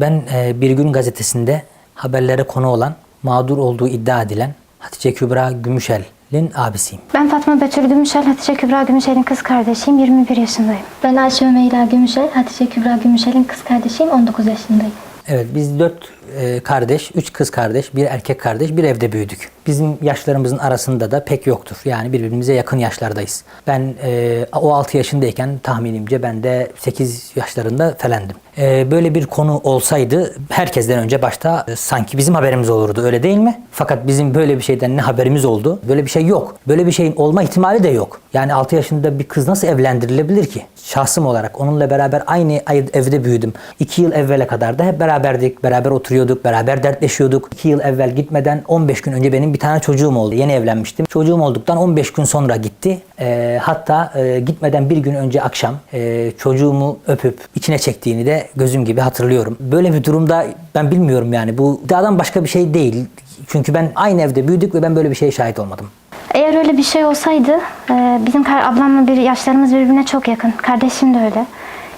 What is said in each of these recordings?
Ben e, Bir Gün gazetesinde haberlere konu olan, mağdur olduğu iddia edilen Hatice Kübra Gümüşel'in abisiyim. Ben Fatma Betül Gümüşel, Hatice Kübra Gümüşel'in kız kardeşiyim. 21 yaşındayım. Ben Ayşe Ömeyra Gümüşel, Hatice Kübra Gümüşel'in kız kardeşiyim, 19 yaşındayım. Evet biz dört e, kardeş, üç kız kardeş, bir erkek kardeş, bir evde büyüdük. Bizim yaşlarımızın arasında da pek yoktur. Yani birbirimize yakın yaşlardayız. Ben e, o 6 yaşındayken tahminimce ben de 8 yaşlarında falandım. E, böyle bir konu olsaydı herkesten önce başta e, sanki bizim haberimiz olurdu öyle değil mi? Fakat bizim böyle bir şeyden ne haberimiz oldu? Böyle bir şey yok. Böyle bir şeyin olma ihtimali de yok. Yani 6 yaşında bir kız nasıl evlendirilebilir ki? Şahsım olarak onunla beraber aynı ay- evde büyüdüm. 2 yıl evvele kadar da hep beraberdik, beraber oturuyorduk, beraber dertleşiyorduk. 2 yıl evvel gitmeden 15 gün önce benim bir tane çocuğum oldu. Yeni evlenmiştim. Çocuğum olduktan 15 gün sonra gitti. Ee, hatta e, gitmeden bir gün önce akşam e, çocuğumu öpüp içine çektiğini de gözüm gibi hatırlıyorum. Böyle bir durumda ben bilmiyorum yani bu iddiadan başka bir şey değil. Çünkü ben aynı evde büyüdük ve ben böyle bir şeye şahit olmadım. Eğer öyle bir şey olsaydı, e, bizim ablamla bir yaşlarımız birbirine çok yakın. Kardeşim de öyle.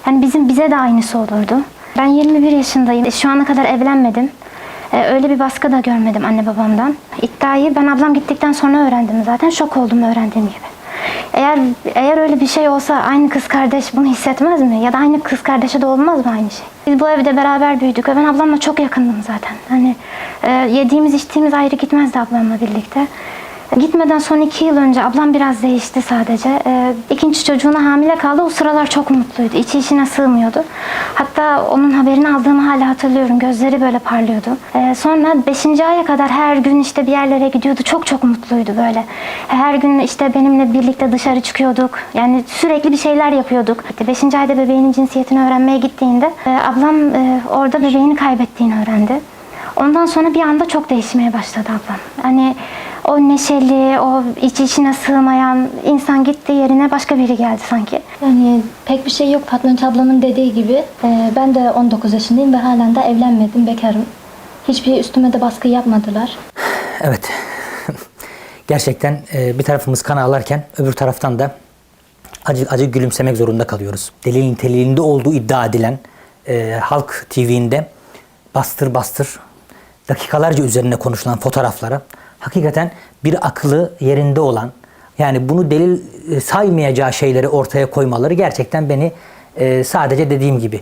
Yani bizim bize de aynısı olurdu. Ben 21 yaşındayım. Şu ana kadar evlenmedim. E, Öyle bir baskı da görmedim anne babamdan. İddiayı ben ablam gittikten sonra öğrendim zaten. Şok oldum öğrendiğim gibi. Eğer eğer öyle bir şey olsa aynı kız kardeş bunu hissetmez mi? Ya da aynı kız kardeşe de olmaz mı aynı şey? Biz bu evde beraber büyüdük ben ablamla çok yakındım zaten. Hani e, yediğimiz içtiğimiz ayrı gitmezdi ablamla birlikte. Gitmeden son iki yıl önce ablam biraz değişti sadece. Ee, ikinci çocuğuna hamile kaldı. O sıralar çok mutluydu. İçi içine sığmıyordu. Hatta onun haberini aldığımı hala hatırlıyorum. Gözleri böyle parlıyordu. Ee, sonra beşinci aya kadar her gün işte bir yerlere gidiyordu. Çok çok mutluydu böyle. Her gün işte benimle birlikte dışarı çıkıyorduk. Yani sürekli bir şeyler yapıyorduk. Hatta beşinci ayda bebeğinin cinsiyetini öğrenmeye gittiğinde e, ablam e, orada bebeğini kaybettiğini öğrendi. Ondan sonra bir anda çok değişmeye başladı ablam. Hani o neşeli, o iç içine sığmayan insan gitti yerine başka biri geldi sanki. Yani pek bir şey yok Fatma Gül ablamın dediği gibi. Ee, ben de 19 yaşındayım ve halen de evlenmedim, bekarım. Hiçbir üstüme de baskı yapmadılar. Evet. Gerçekten e, bir tarafımız kan ağlarken öbür taraftan da acı acı gülümsemek zorunda kalıyoruz. Delil niteliğinde olduğu iddia edilen e, Halk TV'inde bastır bastır dakikalarca üzerine konuşulan fotoğraflara hakikaten bir aklı yerinde olan yani bunu delil e, saymayacağı şeyleri ortaya koymaları gerçekten beni e, sadece dediğim gibi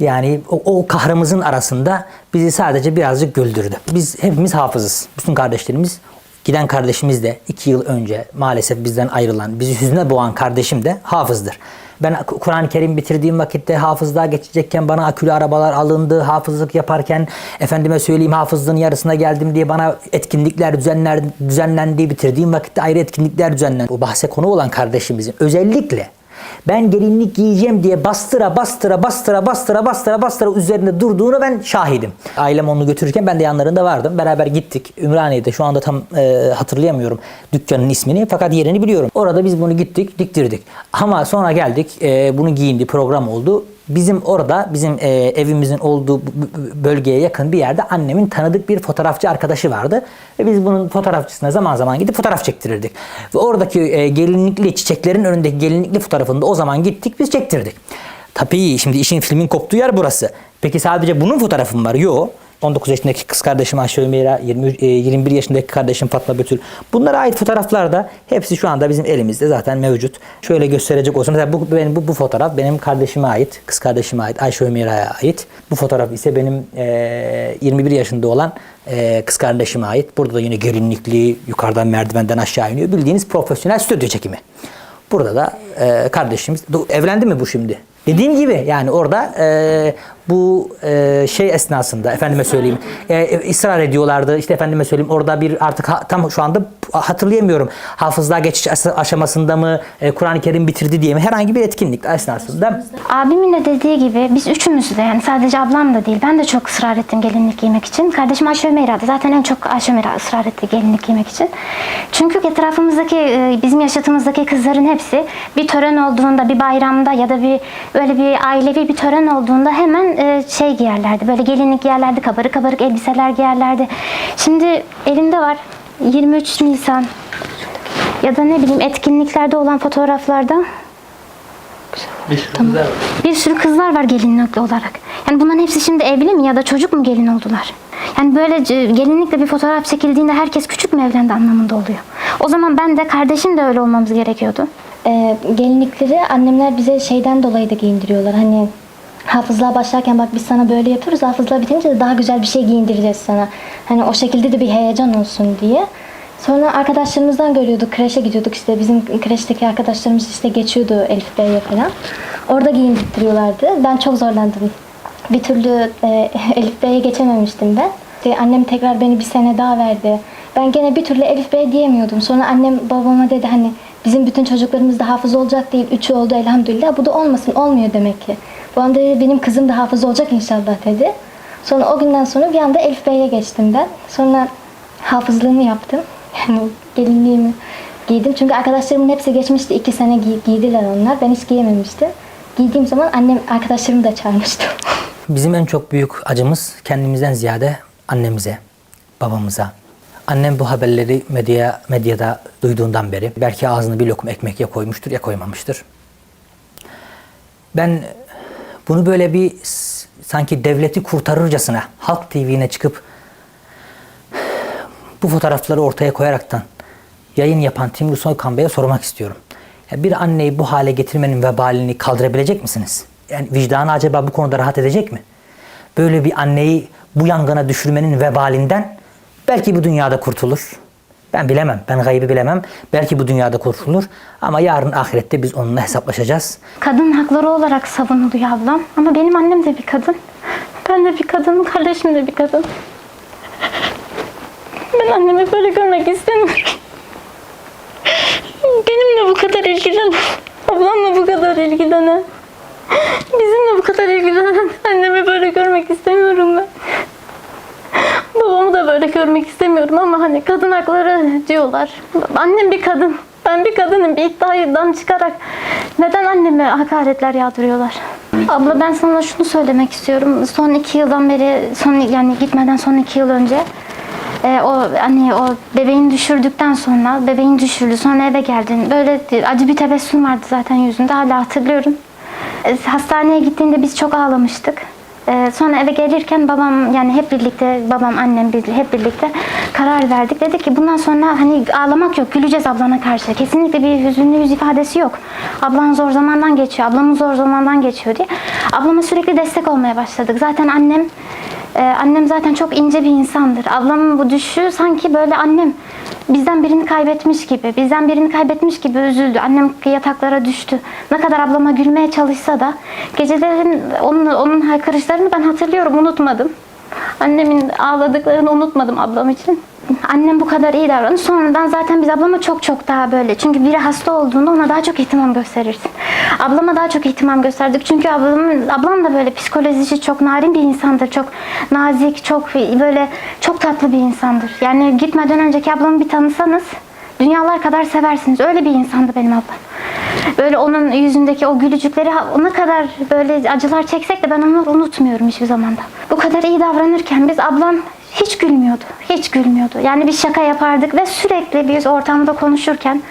yani o, o kahrımızın arasında bizi sadece birazcık güldürdü. Biz hepimiz hafızız. Bütün kardeşlerimiz giden kardeşimiz de iki yıl önce maalesef bizden ayrılan, bizi hüzne boğan kardeşim de hafızdır. Ben Kur'an-ı Kerim bitirdiğim vakitte hafızlığa geçecekken bana akülü arabalar alındı. Hafızlık yaparken efendime söyleyeyim hafızlığın yarısına geldim diye bana etkinlikler düzenler, düzenlendi. Bitirdiğim vakitte ayrı etkinlikler düzenlendi. Bu bahse konu olan kardeşimizin özellikle ben gelinlik giyeceğim diye bastıra bastıra bastıra bastıra bastıra bastıra üzerinde durduğunu ben şahidim. Ailem onu götürürken ben de yanlarında vardım. Beraber gittik. Ümraniye'de şu anda tam e, hatırlayamıyorum dükkanın ismini fakat yerini biliyorum. Orada biz bunu gittik diktirdik. Ama sonra geldik e, bunu giyindi program oldu. Bizim orada bizim e, evimizin olduğu bölgeye yakın bir yerde annemin tanıdık bir fotoğrafçı arkadaşı vardı. Ve biz bunun fotoğrafçısına zaman zaman gidip fotoğraf çektirirdik. Ve oradaki e, gelinlikli çiçeklerin önündeki gelinlikli fotoğrafını da o zaman gittik biz çektirdik. Tabii şimdi işin filmin koptuğu yer burası. Peki sadece bunun fotoğrafı mı var? Yok. 19 yaşındaki kız kardeşim Ayşe Ömeyra, 23, e, 21 yaşındaki kardeşim Fatma Betül. Bunlara ait fotoğraflar da hepsi şu anda bizim elimizde zaten mevcut. Şöyle gösterecek olsun. Mesela bu, benim, bu, bu fotoğraf benim kardeşime ait, kız kardeşime ait, Ayşe Ömeyra'ya ait. Bu fotoğraf ise benim e, 21 yaşında olan e, kız kardeşime ait. Burada da yine gelinlikli, yukarıdan merdivenden aşağı iniyor. Bildiğiniz profesyonel stüdyo çekimi. Burada da e, kardeşimiz evlendi mi bu şimdi? Dediğim gibi yani orada e, bu e, şey esnasında efendime söyleyeyim e, e, ısrar ediyorlardı. İşte efendime söyleyeyim orada bir artık ha- tam şu anda hatırlayamıyorum. Hafızlığa geçiş as- aşamasında mı e, Kur'an-ı Kerim bitirdi diye mi? Herhangi bir etkinlik esnasında. Abimin de dediği gibi biz üçümüz de yani sadece ablam da değil ben de çok ısrar ettim gelinlik giymek için. Kardeşim Ayşe Ömeyra da zaten en çok Ayşe Ömeyra ısrar etti gelinlik giymek için. Çünkü etrafımızdaki e, bizim yaşatımızdaki kızların hepsi bir tören olduğunda bir bayramda ya da bir böyle bir ailevi bir tören olduğunda hemen e, şey giyerlerdi. Böyle gelinlik giyerlerdi, kabarık kabarık elbiseler giyerlerdi. Şimdi elimde var 23 Nisan ya da ne bileyim etkinliklerde olan fotoğraflarda Bir sürü kızlar var. Bir sürü kızlar var gelinlikli olarak. Yani bunların hepsi şimdi evli mi ya da çocuk mu gelin oldular? Yani böyle gelinlikle bir fotoğraf çekildiğinde herkes küçük mü evlendi anlamında oluyor. O zaman ben de kardeşim de öyle olmamız gerekiyordu. Ee, gelinlikleri annemler bize şeyden dolayı da giyindiriyorlar. Hani hafızlığa başlarken bak biz sana böyle yapıyoruz. Hafızlığa bitince de daha güzel bir şey giyindireceğiz sana. Hani o şekilde de bir heyecan olsun diye. Sonra arkadaşlarımızdan görüyorduk. Kreşe gidiyorduk işte. Bizim kreşteki arkadaşlarımız işte geçiyordu Elif Bey'e falan. Orada giyindirtiyorlardı. Ben çok zorlandım. Bir türlü e, Elif Bey'e geçememiştim ben. İşte annem tekrar beni bir sene daha verdi. Ben gene bir türlü Elif Bey diyemiyordum. Sonra annem babama dedi hani bizim bütün çocuklarımız da hafız olacak değil. Üçü oldu elhamdülillah. Bu da olmasın. Olmuyor demek ki. Babam dedi benim kızım da hafız olacak inşallah dedi. Sonra o günden sonra bir anda Elif Bey'e geçtim ben. Sonra hafızlığımı yaptım. Yani gelinliğimi giydim. Çünkü arkadaşlarımın hepsi geçmişti. iki sene giy- giydiler onlar. Ben hiç giyememiştim. Giydiğim zaman annem arkadaşlarımı da çağırmıştı. Bizim en çok büyük acımız kendimizden ziyade annemize, babamıza. Annem bu haberleri medya, medyada duyduğundan beri belki ağzına bir lokum ekmek ya koymuştur ya koymamıştır. Ben bunu böyle bir sanki devleti kurtarırcasına Halk TV'ne çıkıp bu fotoğrafları ortaya koyaraktan yayın yapan Timur Soykan Bey'e sormak istiyorum. Bir anneyi bu hale getirmenin vebalini kaldırabilecek misiniz? Yani vicdanı acaba bu konuda rahat edecek mi? Böyle bir anneyi bu yangına düşürmenin vebalinden belki bu dünyada kurtulur. Ben bilemem. Ben gaybı bilemem. Belki bu dünyada kurtulur. Ama yarın ahirette biz onunla hesaplaşacağız. Kadın hakları olarak savunuluyor ablam. Ama benim annem de bir kadın. Ben de bir kadınım, kardeşim de bir kadın. Ben annemi böyle görmek istemiyorum. Benimle bu kadar ilgilenen, ablamla bu kadar ilgilenen, bizimle bu kadar ilgilenen annemi böyle görmek istemiyorum. Böyle görmek istemiyorum ama hani kadın hakları diyorlar. Annem bir kadın. Ben bir kadınım. Bir iddiadan çıkarak neden anneme hakaretler yağdırıyorlar? Abla ben sana şunu söylemek istiyorum. Son iki yıldan beri, son yani gitmeden son iki yıl önce e, o hani o bebeğini düşürdükten sonra bebeğin düşürdü sonra eve geldin. Böyle acı bir tebessüm vardı zaten yüzünde. Hala hatırlıyorum. E, Hastaneye gittiğinde biz çok ağlamıştık. Ee, sonra eve gelirken babam yani hep birlikte babam annem biz hep birlikte karar verdik. Dedik ki bundan sonra hani ağlamak yok güleceğiz ablana karşı. Kesinlikle bir hüzünlü yüz ifadesi yok. Ablan zor zamandan geçiyor. Ablamın zor zamandan geçiyor diye. Ablama sürekli destek olmaya başladık. Zaten annem e, annem zaten çok ince bir insandır. Ablamın bu düşüşü sanki böyle annem bizden birini kaybetmiş gibi, bizden birini kaybetmiş gibi üzüldü. Annem yataklara düştü. Ne kadar ablama gülmeye çalışsa da gecelerin onun, onun haykırışlarını ben hatırlıyorum, unutmadım. Annemin ağladıklarını unutmadım ablam için. Annem bu kadar iyi davranır. Sonradan zaten biz ablama çok çok daha böyle. Çünkü biri hasta olduğunda ona daha çok ihtimam gösterirsin. Ablama daha çok ihtimam gösterdik. Çünkü ablamın, ablam da böyle psikolojisi çok narin bir insandır. Çok nazik, çok böyle çok tatlı bir insandır. Yani gitmeden önceki ablamı bir tanısanız dünyalar kadar seversiniz. Öyle bir insandı benim ablam. Böyle onun yüzündeki o gülücükleri ne kadar böyle acılar çeksek de ben onları unutmuyorum hiçbir zamanda. Bu kadar iyi davranırken biz ablam hiç gülmüyordu. Hiç gülmüyordu. Yani bir şaka yapardık ve sürekli biz ortamda konuşurken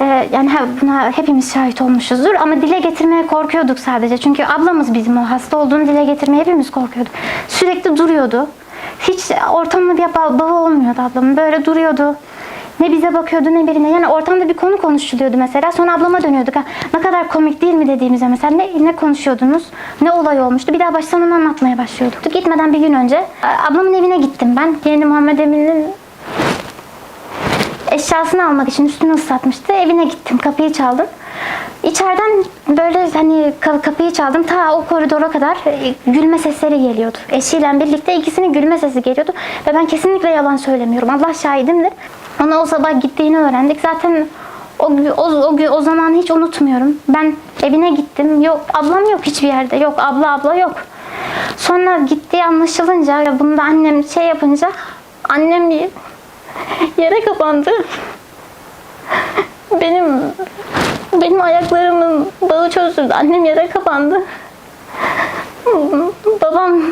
e, yani buna hepimiz şahit olmuşuzdur ama dile getirmeye korkuyorduk sadece. Çünkü ablamız bizim o hasta olduğunu dile getirmeye hepimiz korkuyorduk. Sürekli duruyordu. Hiç ortamda bir ba- bağı olmuyordu ablamın. Böyle duruyordu. Ne bize bakıyordu ne birine. Yani ortamda bir konu konuşuluyordu mesela. Sonra ablama dönüyorduk. Ha, ne kadar komik değil mi dediğimizde mesela ne, ne konuşuyordunuz? Ne olay olmuştu? Bir daha baştan onu anlatmaya başlıyorduk. Gitmeden bir gün önce ablamın evine gittim ben. Yeni Muhammed Emin'in eşyasını almak için üstünü ıslatmıştı. Evine gittim. Kapıyı çaldım. İçeriden böyle hani ka- kapıyı çaldım. Ta o koridora kadar e, gülme sesleri geliyordu. Eşiyle birlikte ikisinin gülme sesi geliyordu. Ve ben kesinlikle yalan söylemiyorum. Allah şahidimdir. Ona o sabah gittiğini öğrendik. Zaten o, o, o, o zaman hiç unutmuyorum. Ben evine gittim. Yok ablam yok hiçbir yerde. Yok abla abla yok. Sonra gittiği anlaşılınca bunu da annem şey yapınca annem yere kapandı. Benim benim ayaklarımın bağı çözüldü. Annem yere kapandı. Babam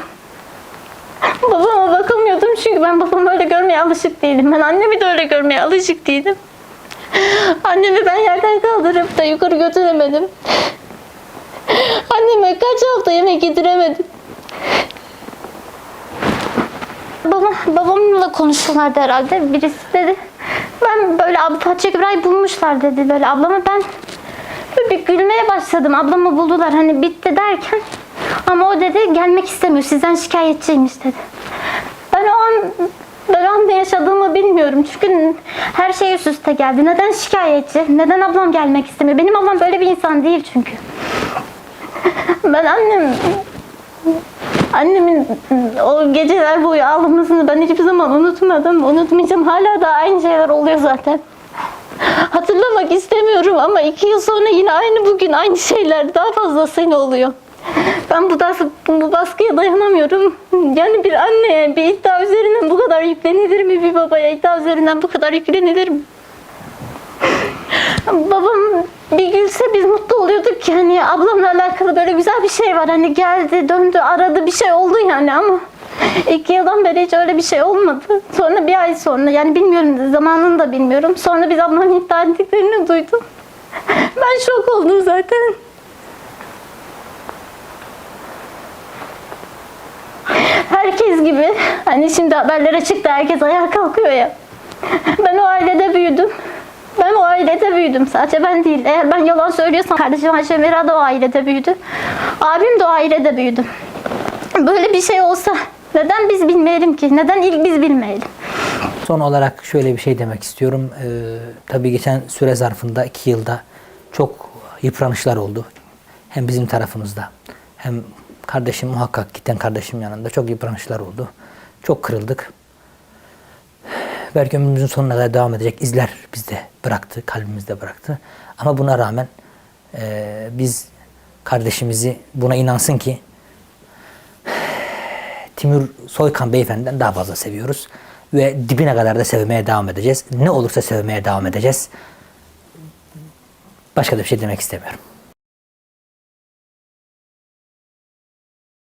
babama bakamıyordum çünkü ben babamı öyle görmeye alışık değilim. Ben annemi de öyle görmeye alışık değilim. Annemi ben yerden kaldırıp da yukarı götüremedim. Anneme kaç hafta yemek yediremedim. Baba, babamla konuşuyorlardı herhalde. Birisi dedi. Ben böyle abla Fatih Kübra'yı bulmuşlar dedi böyle ablama ben böyle bir gülmeye başladım. Ablamı buldular hani bitti derken ama o dedi gelmek istemiyor sizden şikayetçiymiş dedi. Ben o an ben o an ne yaşadığımı bilmiyorum. Çünkü her şey üst üste geldi. Neden şikayetçi? Neden ablam gelmek istemiyor? Benim ablam böyle bir insan değil çünkü. Ben annem Annemin o geceler boyu ağlamasını ben hiçbir zaman unutmadım. Unutmayacağım. Hala da aynı şeyler oluyor zaten. Hatırlamak istemiyorum ama iki yıl sonra yine aynı bugün aynı şeyler daha fazlasıyla oluyor. Ben bu, das- bu baskıya dayanamıyorum. Yani bir anneye bir iddia üzerinden bu kadar yüklenilir mi? Bir babaya iddia üzerinden bu kadar yüklenilir mi? Babam bir gülse biz mutlu oluyorduk ki hani ablamla alakalı böyle güzel bir şey var. Hani geldi döndü aradı bir şey oldu yani ama iki yıldan beri hiç öyle bir şey olmadı. Sonra bir ay sonra yani bilmiyorum zamanını da bilmiyorum. Sonra biz ablamın iddia ettiklerini duydum. Ben şok oldum zaten. Herkes gibi hani şimdi haberlere çıktı herkes ayağa kalkıyor ya. Ben o ailede büyüdüm. Ben o ailede büyüdüm. Sadece ben değil. Eğer ben yalan söylüyorsam kardeşim Ayşe Mera da o ailede büyüdü. Abim de o ailede büyüdü. Böyle bir şey olsa neden biz bilmeyelim ki? Neden ilk biz bilmeyelim? Son olarak şöyle bir şey demek istiyorum. Ee, tabii geçen süre zarfında iki yılda çok yıpranışlar oldu. Hem bizim tarafımızda hem kardeşim muhakkak giden kardeşim yanında çok yıpranışlar oldu. Çok kırıldık. Belki ömrümüzün sonuna kadar devam edecek izler bizde bıraktı, kalbimizde bıraktı. Ama buna rağmen eee, biz kardeşimizi buna inansın ki Timur Soykan beyefendiden daha fazla seviyoruz. Ve dibine kadar da sevmeye devam edeceğiz. Ne olursa sevmeye devam edeceğiz. Başka da bir şey demek istemiyorum.